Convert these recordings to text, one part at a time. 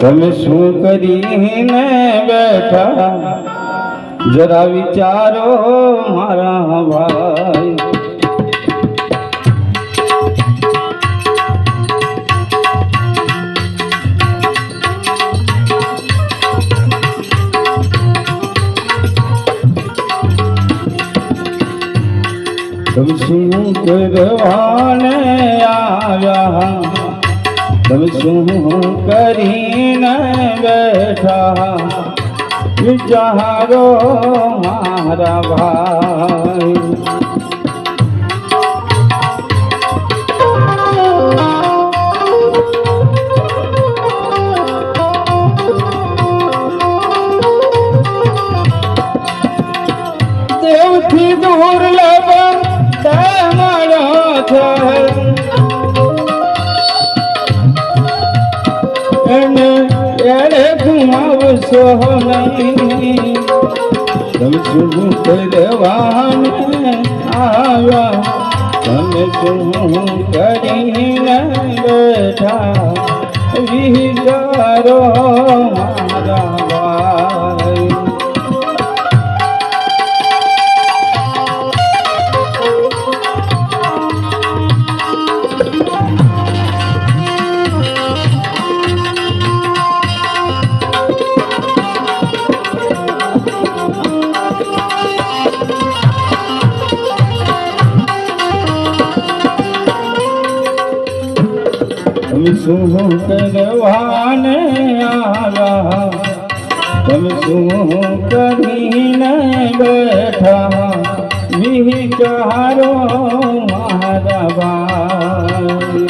તમે શું કરીને બેઠા? જરા વિચારો મારા ભાઈ. તમે શું કરવાને આવ્યા? તમે શું કરીને બેઠા? વિચારો મારા ભાઈ. દેવથી દૂર લબ તમારો છે નહીં. તમે શું કરવાને આવ્યા તમે શું કરીને બેઠા? વિચારો મારા શું કરવાને આવ્યા તમે શું કરીને બેઠા વિચારો મારા ભાઈ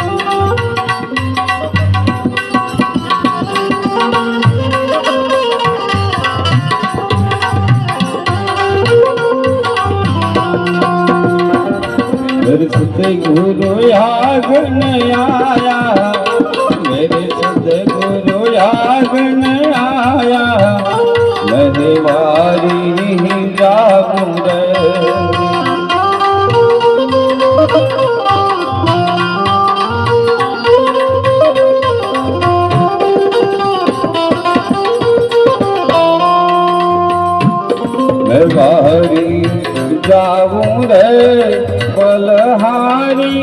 मेरे आगन आया मेरे वारी जागूं रे मैं बाहरी जाऊं रे बलहारी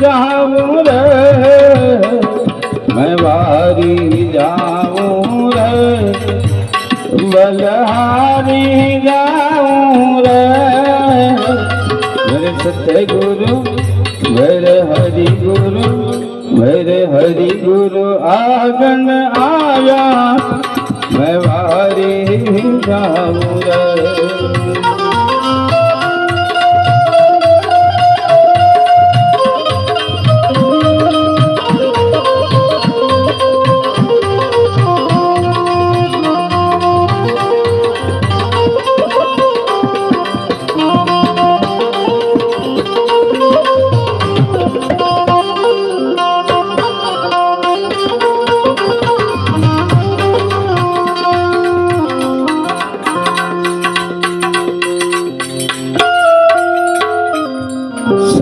जाऊं रे मैं बाहरी जाऊं બલહારી ગાઉં રે. સતગુરુ હર હરિ ગુરુ હર હરિ ગુરુ આગન આયા મેં વારી ગાઉં રે.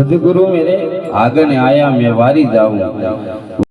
સદગુરુ મેરે આગળ આયા મેં વારી જાઉં.